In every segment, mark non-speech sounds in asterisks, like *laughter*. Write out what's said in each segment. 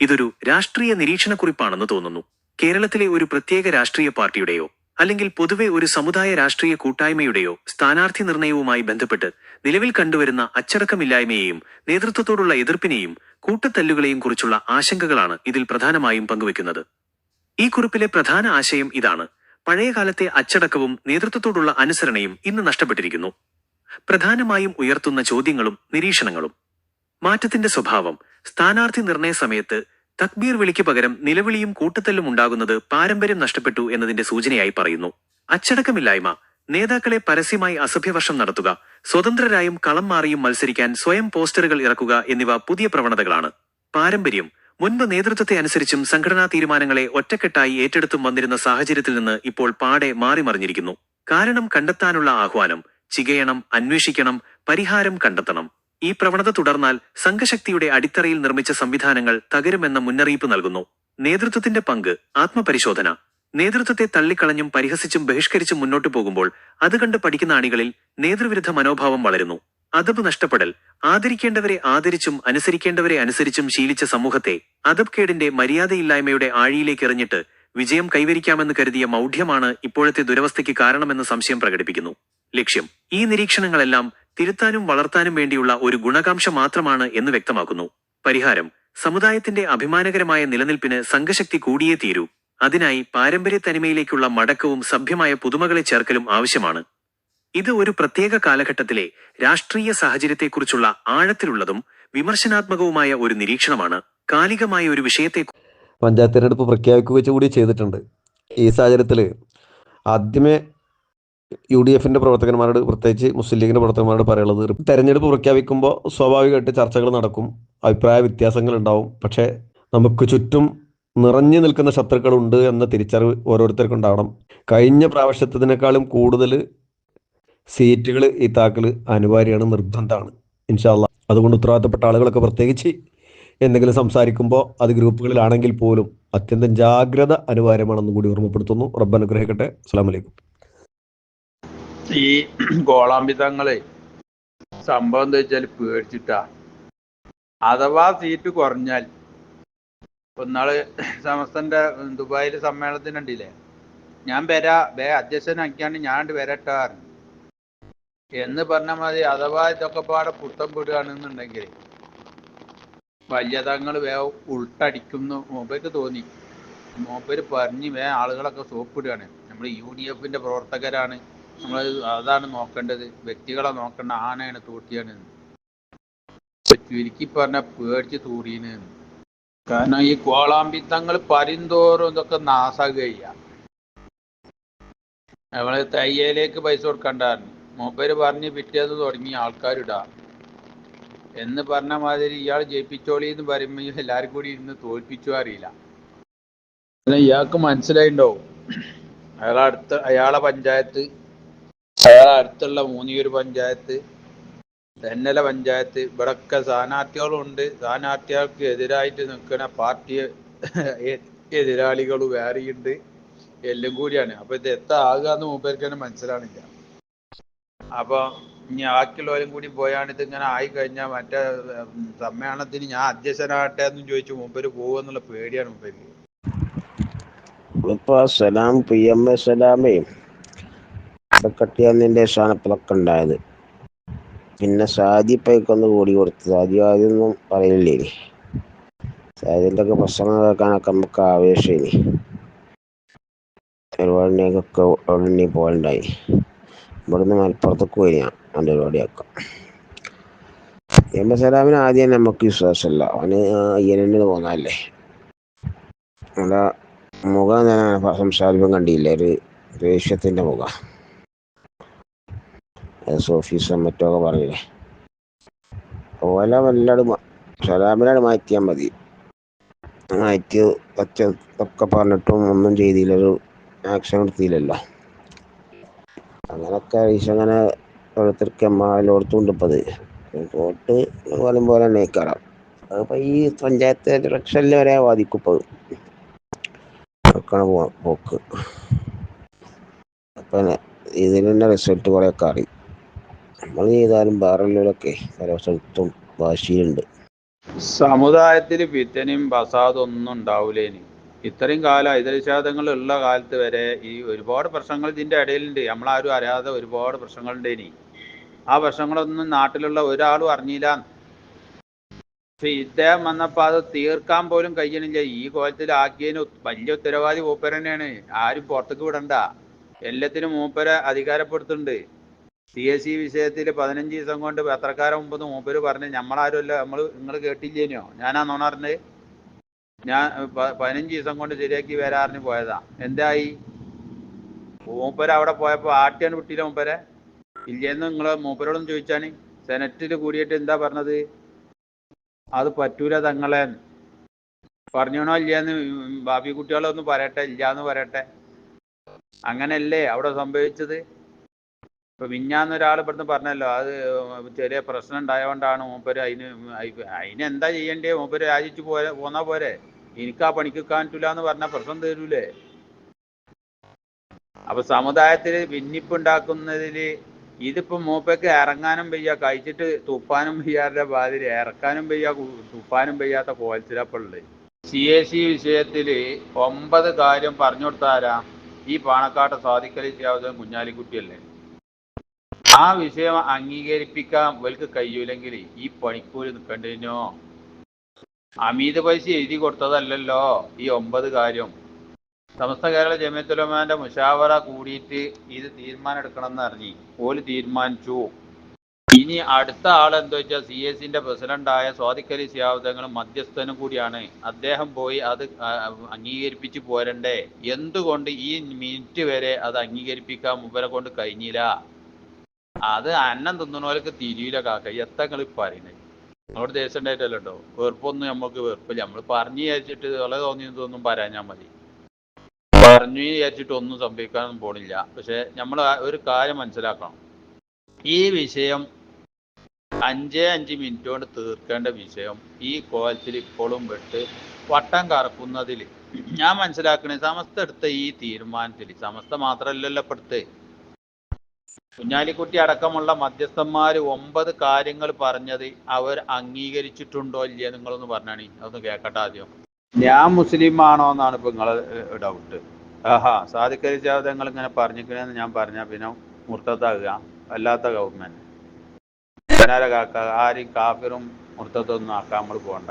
ഇതൊരു രാഷ്ട്രീയ നിരീക്ഷണക്കുറിപ്പാണെന്ന് തോന്നുന്നു. കേരളത്തിലെ ഒരു പ്രത്യേക രാഷ്ട്രീയ പാർട്ടിയുടെയോ അല്ലെങ്കിൽ പൊതുവെ ഒരു സമുദായ രാഷ്ട്രീയ കൂട്ടായ്മയുടെയോ സ്ഥാനാർത്ഥി നിർണയവുമായി ബന്ധപ്പെട്ട് നിലവിൽ കണ്ടുവരുന്ന അച്ചടക്കമില്ലായ്മയെയും നേതൃത്വത്തോടുള്ള എതിർപ്പിനെയും കൂട്ടത്തല്ലുകളെയും കുറിച്ചുള്ള ആശങ്കകളാണ് ഇതിൽ പ്രധാനമായും പങ്കുവെക്കുന്നത് ഈ കുറിപ്പിലെ പ്രധാന ആശയം ഇതാണ്. പഴയകാലത്തെ അച്ചടക്കവും നേതൃത്വത്തോടുള്ള അനുസരണയും ഇന്ന് നഷ്ടപ്പെട്ടിരിക്കുന്നു. പ്രധാനമായും ഉയർത്തുന്ന ചോദ്യങ്ങളും നിരീക്ഷണങ്ങളും. മാറ്റത്തിന്റെ സ്വഭാവം സ്ഥാനാർത്ഥി നിർണയ സമയത്ത് തക്ബീർ വിളിക്ക് പകരം നിലവിളിയും കൂട്ടത്തല്ലും ഉണ്ടാകുന്നത് പാരമ്പര്യം നഷ്ടപ്പെട്ടു എന്നതിന്റെ സൂചനയായി പറയുന്നു. അച്ചടക്കമില്ലായ്മ നേതാക്കളെ പരസ്യമായി അസഭ്യവർഷം നടത്തുക സ്വതന്ത്രരായും കളം മാറിയും മത്സരിക്കാൻ സ്വയം പോസ്റ്ററുകൾ ഇറക്കുക എന്നിവ പുതിയ പ്രവണതകളാണ്. പാരമ്പര്യം മുൻപ് നേതൃത്വത്തെ അനുസരിച്ചും സംഘടനാ തീരുമാനങ്ങളെ ഒറ്റക്കെട്ടായി ഏറ്റെടുത്തും വന്നിരുന്ന സാഹചര്യത്തിൽ നിന്ന് ഇപ്പോൾ പാടെ മാറിമറിഞ്ഞിരിക്കുന്നു. കാരണം കണ്ടെത്താനുള്ള ആഹ്വാനം ചികയണം അന്വേഷിക്കണം പരിഹാരം കണ്ടെത്തണം. ഈ പ്രവണത തുടർന്നാൽ സംഘശക്തിയുടെ അടിത്തറയിൽ നിർമ്മിച്ച സംവിധാനങ്ങൾ തകരുമെന്ന മുന്നറിയിപ്പ് നൽകുന്നു. നേതൃത്വത്തിന്റെ പങ്ക് ആത്മപരിശോധന. നേതൃത്വത്തെ തള്ളിക്കളഞ്ഞും പരിഹസിച്ചും ബഹിഷ്കരിച്ചും മുന്നോട്ടു പോകുമ്പോൾ അത് കണ്ട് പഠിക്കുന്ന അണികളിൽ നേതൃവിരുദ്ധ മനോഭാവം വളരുന്നു. അതബ് നഷ്ടപ്പെടൽ ആദരിക്കേണ്ടവരെ ആദരിച്ചും അനുസരിക്കേണ്ടവരെ അനുസരിച്ചും ശീലിച്ച സമൂഹത്തെ അതബ് കേടിന്റെ മര്യാദയില്ലായ്മയുടെ ആഴിയിലേക്ക് എറിഞ്ഞിട്ട് വിജയം കൈവരിക്കാമെന്ന് കരുതിയ മൗഢ്യമാണ് ഇപ്പോഴത്തെ ദുരവസ്ഥയ്ക്ക് കാരണമെന്ന് സംശയം പ്രകടിപ്പിക്കുന്നു. ലക്ഷ്യം ഈ നിരീക്ഷണങ്ങളെല്ലാം തിരുത്താനും വളർത്താനും വേണ്ടിയുള്ള ഒരു ഗുണകാംക്ഷ മാത്രമാണ് എന്ന് വ്യക്തമാക്കുന്നു. പരിഹാരം സമുദായത്തിന്റെ അഭിമാനകരമായ നിലനിൽപ്പിന് സംഘശക്തി കൂടിയേ തീരൂ. അതിനായി പാരമ്പര്യ തനിമയിലേക്കുള്ള മടക്കവും സഭ്യമായ പുതുമകളെ ചേർക്കലും ആവശ്യമാണ്. ഇത് ഒരു പ്രത്യേക കാലഘട്ടത്തിലെ രാഷ്ട്രീയ സാഹചര്യത്തെക്കുറിച്ചുള്ള ആഴത്തിലുള്ളതും വിമർശനാത്മകവുമായ ഒരു നിരീക്ഷണമാണ്. കാലികമായ ഒരു വിഷയത്തെ പഞ്ചായത്ത് തിരഞ്ഞെടുപ്പ് പ്രഖ്യാപിക്കുക കൂടി ചെയ്തിട്ടുണ്ട്. ഈ സാഹചര്യത്തിൽ ആദ്യമേ യു ഡി എഫിന്റെ പ്രവർത്തകന്മാരോട് പ്രത്യേകിച്ച് മുസ്ലിം ലീഗിന്റെ പ്രവർത്തകന്മാരോട് പറയുള്ളത് തെരഞ്ഞെടുപ്പ് പ്രഖ്യാപിക്കുമ്പോൾ സ്വാഭാവികമായിട്ട് ചർച്ചകൾ നടക്കും അഭിപ്രായ വ്യത്യാസങ്ങൾ ഉണ്ടാവും. പക്ഷേ നമുക്ക് ചുറ്റും നിറഞ്ഞു നിൽക്കുന്ന ശത്രുക്കളുണ്ട് എന്ന തിരിച്ചറിവ് ഓരോരുത്തർക്കും ഉണ്ടാവണം. കഴിഞ്ഞ പ്രാവശ്യത്തിനേക്കാളും കൂടുതൽ സീറ്റുകൾ ഈ താക്കൽ അനിവാര്യമാണ് നിർബന്ധമാണ്. ഇൻഷാല്ല അതുകൊണ്ട് ഉത്തരവാദിത്തപ്പെട്ട ആളുകളൊക്കെ പ്രത്യേകിച്ച് എന്തെങ്കിലും സംസാരിക്കുമ്പോൾ അത് ഗ്രൂപ്പുകളിലാണെങ്കിൽ പോലും അത്യന്തം ജാഗ്രത അനിവാര്യമാണെന്നും കൂടി ഓർമ്മപ്പെടുത്തുന്നു. റബ്ബ് അനുഗ്രഹിക്കട്ടെ. അസ്സാം വലൈക്കും ഈ *clears throat* ഗോളാമ്പിതങ്ങളെ സംഭവം എന്താ വെച്ചാൽ പേടിച്ചിട്ടാ. അഥവാ സീറ്റ് കുറഞ്ഞാൽ ഒന്നാൾ *clears throat* സമസ്തന്റെ ദുബായിൽ സമ്മേളനത്തിന് ഉണ്ടില്ലേ ഞാൻ വരാ വേ അധ്യക്ഷനാക്കിയാണ്ട് ഞാൻ വരട്ടാറ് എന്ന് പറഞ്ഞ മതി. അഥവാ ഇതൊക്കെ പാടെ പുത്തം പിടുകയാണെന്നുണ്ടെങ്കിൽ വലിയ തങ്ങൾ വേ ഉൾട്ടടിക്കുന്നു മൂപ്പർക്ക് തോന്നി. മൂപ്പര് പറഞ്ഞ് വേ ആളുകളൊക്കെ സോപ്പിടുകയാണ്. നമ്മൾ യു ഡി എഫിന്റെ പ്രവർത്തകരാണ്. നമ്മൾ അതാണ് നോക്കേണ്ടത്. വ്യക്തികളെ നോക്കേണ്ട ആനയാണ് തൂട്ടിയാണ് ചുരുക്കി പറഞ്ഞ പേടിച്ച് തൂറീന് കാരണം ഈ കോളാമ്പിത്തങ്ങൾ പരിന്തോറും ഇതൊക്കെ നാസാകുക നമ്മൾ തയ്യയിലേക്ക് പൈസ കൊടുക്കണ്ടായിരുന്നു. മൂപ്പര് പറഞ്ഞ് പിറ്റേന്ന് തുടങ്ങി ആൾക്കാരിടാ. എന്ന് പറഞ്ഞ മാതിരി ഇയാൾ ജയിപ്പിച്ചോളി എന്ന് പറയുമ്പോൾ എല്ലാരും കൂടി ഇരുന്ന് തോൽപ്പിച്ചു അറിയില്ല. ഇയാൾക്ക് മനസ്സിലായിണ്ടാവും. അയാളെ അടുത്ത അയാളെ പഞ്ചായത്ത് അയാളെ അടുത്തുള്ള മൂന്നിയൂർ പഞ്ചായത്ത് തെന്നല പഞ്ചായത്ത് ഇവിടൊക്കെ സ്ഥാനാർത്ഥികളുണ്ട്. സ്ഥാനാർത്ഥികൾക്ക് എതിരായിട്ട് നിൽക്കുന്ന പാർട്ടി എതിരാളികൾ വേറെയുണ്ട് എല്ലാം കൂടിയാണ്. അപ്പൊ ഇത് എത്ര ആകുകയെന്ന് മൂപ്പർക്ക് തന്നെ മനസ്സിലാണില്ല അപ്പൊ ഇനി ബാക്കിയുള്ളവരും കൂടി പോയാണ് ഇത് ഇങ്ങനെ ആയി കഴിഞ്ഞാൽ മറ്റേ സമ്മേളനത്തിന് ഞാൻ അധ്യക്ഷനാകട്ടെ എന്നും ചോദിച്ചു മൂപ്പര് പോകുമെന്നുള്ള പേടിയാണ് മൂപ്പർക്ക്. ഇപ്പൊ സലാം പി എം എ സലാമേ. കട്ടിയാന്നിന്റെ സ്ഥാനപ്പിലൊക്കെ ഉണ്ടായത്. പിന്നെ സാദി പൈക്കൊന്ന് കൂടി കൊടുത്തു. സാദി ആദ്യമൊന്നും പറയില്ലേ സാദിന്റെ ഒക്കെ പ്രസംഗം കേൾക്കാനൊക്കെ നമുക്ക് ആവേശം പരിപാടിയൊക്കെ ഉടനെ പോകണ്ടായി ഇവിടുന്ന് മലപ്പുറത്തേക്ക് വരികയാണ് അവന്റെ പരിപാടിയൊക്കെ. എംബസലാമിന് ആദ്യം നമുക്ക് വിശ്വാസമല്ല. അവന് അയ്യനെ തോന്നാല്ലേ അവിടെ മുഖം ഞാൻ സംസാരിപ്പം കണ്ടില്ല? ഒരു ദേഷ്യത്തിന്റെ മുഖം. ഓഫീസും മറ്റൊക്കെ പറഞ്ഞില്ലേ ഓല വല്ലാട് സലാമിനാട് മാറ്റിയാൽ മതി. മാറ്റി ഒച്ച ഒക്കെ പറഞ്ഞിട്ടും ഒന്നും ചെയ്തില്ലൊരു ആക്ഷൻ എടുത്തില്ലല്ലോ. അങ്ങനൊക്കെ അങ്ങനെ ഓരോരുത്തർക്ക് എല്ലായിടത്തും ഇപ്പം അത് പോലും പോലെ തന്നെ കയറാം അതിപ്പോൾ ഈ പഞ്ചായത്ത് ഇലക്ഷനിൽ വരെ ബാധിക്കും ഇപ്പോൾ പോക്ക്. അപ്പം ഇതിൽ തന്നെ റിസൾട്ട് കുറേയൊക്കെ അറിയും. നമ്മൾ ചെയ്താലും വേറെയുള്ളവരൊക്കെ പല സ്ഥലത്തും വാശിയുണ്ട് സമുദായത്തിൽ ഫിത്തനും ഒന്നും ഉണ്ടാവില്ലേനി ഇത്രയും കാലം ഐതരിശാദങ്ങൾ ഉള്ള കാലത്ത് വരെ ഈ ഒരുപാട് പ്രശ്നങ്ങൾ ഇതിന്റെ ഇടയിലുണ്ട്. നമ്മളാരും അറിയാതെ ഒരുപാട് പ്രശ്നങ്ങളുണ്ട് ഇനി ആ പ്രശ്നങ്ങളൊന്നും നാട്ടിലുള്ള ഒരാളും അറിഞ്ഞില്ല. പക്ഷെ ഇദ്ദേഹം വന്നപ്പോൾ അത് തീർക്കാൻ പോലും കഴിയണില്ല. ഈ കോലത്തിൽ കോലത്തിലാക്കിയതിന് വലിയ ഉത്തരവാദി മൂപ്പര തന്നെയാണ്. ആരും പുറത്തേക്ക് വിടണ്ട. എല്ലാത്തിനും മൂപ്പര അധികാരപ്പെടുത്തുന്നുണ്ട്. സി എസ് സി വിഷയത്തിൽ പതിനഞ്ച് ദിവസം കൊണ്ട് പത്രക്കാരൻ മുമ്പ് മൂപ്പര് പറഞ്ഞ് നമ്മളാരുമല്ല നമ്മൾ നിങ്ങൾ കേട്ടില്ലേനോ? ഞാനാ നോണറിന് ഞാൻ പതിനഞ്ച് ദിവസം കൊണ്ട് ശരിയാക്കി വരാറിന് പോയതാ. എന്തായി? മൂപ്പര് അവിടെ പോയപ്പോൾ ആട്ടിയാണ് വിട്ടില്ല മൂപ്പരെ. ഇല്ലെന്ന് നിങ്ങൾ മൂപ്പരോടൊന്നും ചോദിച്ചാണ് സെനറ്റിൽ കൂടിയിട്ട് എന്താ പറഞ്ഞത്? അത് പറ്റൂല തങ്ങളെ. പറഞ്ഞോണോ ഇല്ലയെന്ന് ബാബി കുട്ടികളൊന്ന് പറയട്ടെ ഇല്ലാന്ന് പറയട്ടെ. അങ്ങനല്ലേ അവിടെ സംഭവിച്ചത്? ഇപ്പൊ മിഞ്ഞാന്ന് ഒരാൾ ഇവിടുന്ന് പറഞ്ഞല്ലോ അത് ചെറിയ പ്രശ്നം ഉണ്ടായതുകൊണ്ടാണ് മൂപ്പര് അതിന് അതിന് എന്താ ചെയ്യണ്ടേ? മൂപ്പര് രാജിച്ചു പോരെ പോന്നാ പോരെ? എനിക്ക് ആ പണിക്ക് നിൽക്കാൻ എന്ന് പറഞ്ഞാൽ പ്രശ്നം തരൂലേ? അപ്പൊ സമുദായത്തിൽ ഭിന്നിപ്പുണ്ടാക്കുന്നതിൽ ഇതിപ്പോ മൂപ്പയ്ക്ക് ഇറങ്ങാനും വയ്യ കഴിച്ചിട്ട് തുപ്പാനും വയ്യാതെ ബാധിരി ഇറക്കാനും വയ്യ തുപ്പാനും വയ്യാത്ത കോലത്തിലപ്പുള്ളത് സി എ സി വിഷയത്തിൽ ഒമ്പത് കാര്യം പറഞ്ഞു കൊടുത്താരാ? ഈ പാണക്കാട്ട് സാധിക്കലി കുഞ്ഞാലിക്കുട്ടിയല്ലേ? ആ വിഷയം അംഗീകരിപ്പിക്കാൻ ഇവർക്ക് കഴിയൂലെങ്കിൽ ഈ പണിക്കൂലി നിൽക്കണ്ടേനോ അമിത പൈസ എഴുതി കൊടുത്തതല്ലല്ലോ ഈ ഒമ്പത് കാര്യം. സമസ്ത കേരള ജമിയത്തുലമാന്റെ മുഷാവറ കൂടിയിട്ട് ഇത് തീരുമാനം എടുക്കണമെന്ന് അറിഞ്ഞി ഓൽ തീരുമാനിച്ചു. ഇനി അടുത്ത ആൾ എന്താ വെച്ചാൽ സി എസ് സിന്റെ പ്രസിഡന്റായ സ്വാതിക്കലി സിയാവതങ്ങളും മധ്യസ്ഥനും കൂടിയാണ്. അദ്ദേഹം പോയി അത് അംഗീകരിപ്പിച്ച് പോരണ്ടേ? എന്തുകൊണ്ട് ഈ മിനിറ്റ് വരെ അത് അംഗീകരിപ്പിക്കാൻ മുമ്പരെ കൊണ്ട് കഴിഞ്ഞില്ല? അത് അന്നം തിന്നണോലക്ക് തിരിയില്ല കാക്ക. എത്തങ്ങൾ പറയുന്നത് നമ്മളോട് ദേശം ഉണ്ടായിട്ടല്ലോ വെറുപ്പൊന്നും നമുക്ക് വെറുപ്പില്ല. നമ്മൾ പറഞ്ഞു വിചാരിച്ചിട്ട് വളരെ തോന്നിയതൊന്നും പറയാഞ്ഞാൽ മതി. പറഞ്ഞു വിചാരിച്ചിട്ട് ഒന്നും സംഭവിക്കാനൊന്നും പോണില്ല. പക്ഷെ നമ്മൾ ഒരു കാര്യം മനസ്സിലാക്കണം. ഈ വിഷയം അഞ്ചേ അഞ്ച് മിനിറ്റ് കൊണ്ട് തീർക്കേണ്ട വിഷയം ഈ കോലത്തിൽ ഇപ്പോഴും വിട്ട് വട്ടം കറക്കുന്നതിൽ ഞാൻ മനസ്സിലാക്കണേ സമസ്ത എടുത്ത ഈ തീരുമാനത്തിൽ സമസ്ത മാത്രമല്ലല്ലോ ഇപ്പൊ എടുത്ത് കുഞ്ഞാലിക്കുട്ടി അടക്കമുള്ള മധ്യസ്ഥന്മാർ ഒമ്പത് കാര്യങ്ങൾ പറഞ്ഞത് അവർ അംഗീകരിച്ചിട്ടുണ്ടോ ഇല്ലയോ നിങ്ങളൊന്ന് പറഞ്ഞാണി. അതൊന്ന് കേക്കട്ടെ ആദ്യം. ഞാൻ മുസ്ലിം ആണോ എന്നാണ് ഇപ്പൊ നിങ്ങളെ ഡൗട്ട് ആഹാ സാധിക്കരിച്ചാതെ നിങ്ങൾ ഇങ്ങനെ പറഞ്ഞിരിക്കണെന്ന് ഞാൻ പറഞ്ഞാൽ പിന്നെ മുർത്തത്താകുക അല്ലാത്ത ഗവൺമെന്റ് ആരും കാഫിറും മുർത്തത്തൊന്നും ആക്കാൻ നമ്മൾ പോണ്ട.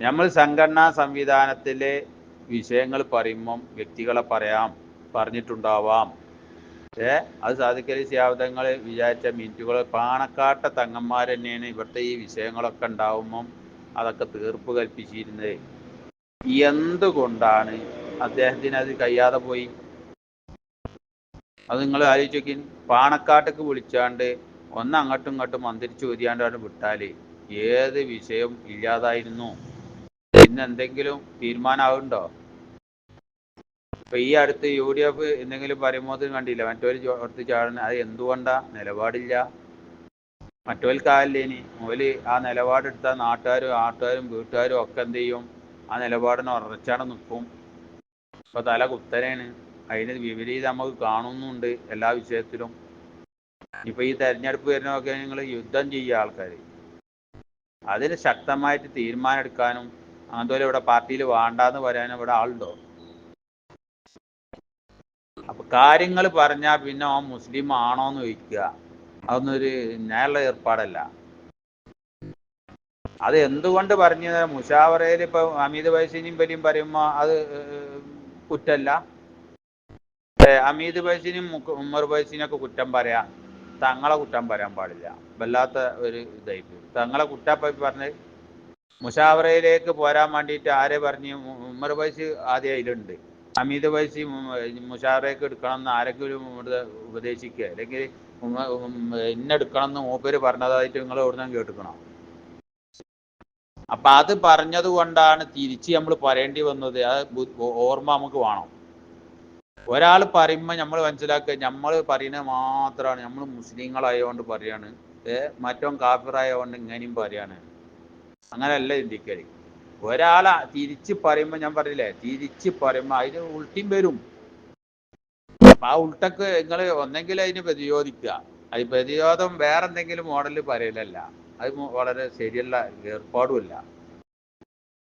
നമ്മൾ സംഘടനാ സംവിധാനത്തിലെ വിഷയങ്ങൾ പറയുമ്പം വ്യക്തികളെ പറയാം പറഞ്ഞിട്ടുണ്ടാവാം. ഏ അത് സാധിക്കലി ശാബ്ദങ്ങൾ വിചാരിച്ച മിനിറ്റുകൾ പാണക്കാട്ട തങ്ങന്മാർ തന്നെയാണ് ഇവിടുത്തെ ഈ വിഷയങ്ങളൊക്കെ ഉണ്ടാവുമ്പം അതൊക്കെ തീർപ്പ് കൽപ്പിച്ചിരുന്നത്. എന്തുകൊണ്ടാണ് അദ്ദേഹത്തിന് അത് കഴിയാതെ പോയി? അത് നിങ്ങൾ ആലോചിച്ച് നോക്കി പാണക്കാട്ടേക്ക് വിളിച്ചാണ്ട് ഒന്ന് അങ്ങോട്ടും ഇങ്ങോട്ടും മന്ത്രിച്ച് ഒതിയാണ്ടാണ് വിട്ടാൽ ഏത് വിഷയം ഇല്ലാതായിരുന്നു. പിന്നെന്തെങ്കിലും തീരുമാനമാവുണ്ടോ ഇപ്പൊ ഈ അടുത്ത് യു ഡി എഫ് എന്തെങ്കിലും പറയുമ്പോൾ കണ്ടില്ല. മറ്റൊരു അടുത്ത് ചാടുന്ന അത് എന്തുകൊണ്ടാ? നിലപാടില്ല. മറ്റോൽക്കാവില്ലേ ഇനി? ഓൽ ആ നിലപാടെടുത്ത നാട്ടുകാരും ആട്ടുകാരും വീട്ടുകാരും ഒക്കെ എന്ത് ചെയ്യും? ആ നിലപാടിനെ ഉറച്ചാണ് നിൽക്കും ഇപ്പൊ തല കുത്തരാണ് അതിന് വിപരീതം നമുക്ക് കാണുന്നുണ്ട് എല്ലാ വിഷയത്തിലും. ഇപ്പൊ ഈ തെരഞ്ഞെടുപ്പ് വരുന്നതൊക്കെ നിങ്ങൾ യുദ്ധം ചെയ്യുക ആൾക്കാർ അതിന് ശക്തമായിട്ട് തീരുമാനം എടുക്കാനും അതുപോലെ ഇവിടെ പാർട്ടിയിൽ വേണ്ടാന്ന് പറയാനും ഇവിടെ ആളുണ്ടോ? അപ്പൊ കാര്യങ്ങൾ പറഞ്ഞാൽ പിന്നെ ഓൻ മുസ്ലിം ആണോ എന്ന് ചോദിക്കുക. അതൊന്നൊരു ന്യായുള്ള ഏർപ്പാടല്ല. അത് എന്തുകൊണ്ട് പറഞ്ഞു മുഷാവറയിൽ ഇപ്പൊ അമീത് വൈസിനെയും പറ്റിയും പറയുമ്പോ അത് കുറ്റല്ല? അമീത് വൈസിനും ഉമ്മർ വൈസിനൊക്കെ കുറ്റം പറയാ. തങ്ങളെ കുറ്റം പറയാൻ പാടില്ല. വല്ലാത്ത ഒരു ഇതായിട്ട്. തങ്ങളെ കുറ്റപ്പ പറഞ്ഞ് മുഷാവറയിലേക്ക് പോരാൻ വേണ്ടിയിട്ട് ആരെ പറഞ്ഞു? ഉമ്മർ വൈസ് ആദ്യം അതിലുണ്ട്. അമീത് പൈസ മുഷാവറയ്ക്ക് എടുക്കണം എന്ന് ആരെങ്കിലും ഉപദേശിക്കുക? അല്ലെങ്കിൽ ഉമ്മ- ഉം ഇന്ന എടുക്കണം എന്ന് മൂപ്പര് പറഞ്ഞതായിട്ട് നിങ്ങൾ എവിടുന്ന് കേട്ടുക്കണം? അപ്പൊ അത് പറഞ്ഞത് കൊണ്ടാണ് തിരിച്ച് നമ്മൾ പറയേണ്ടി വന്നത്. അത് ഓർമ്മ നമുക്ക് വേണം. ഒരാൾ പറയുമ്പോൾ നമ്മൾ മനസ്സിലാക്കുക നമ്മൾ പറയുന്നത് മാത്രമാണ് നമ്മൾ മുസ്ലിങ്ങളായതുകൊണ്ട് പറയാണ്. മറ്റോ കാഫിറായതുകൊണ്ട് ഇങ്ങനെയും പറയാണ്. അങ്ങനെയല്ല ചിന്തിക്കൽ. ഒരാളെ തിരിച്ച് പറയുമ്പോൾ ഞാൻ പറഞ്ഞില്ലേ തിരിച്ച് പറയുമ്പോൾ അതിന് ഉൾട്ടിയും വരും. അപ്പൊ ആ ഉൾട്ടക്ക് നിങ്ങൾ ഒന്നെങ്കിൽ അതിന് പ്രതിരോധിക്കുക. അത് പ്രതിരോധം വേറെ എന്തെങ്കിലും മോഡലിൽ പറയലല്ല. അത് വളരെ ശരിയല്ല ഏർപ്പാടുമല്ല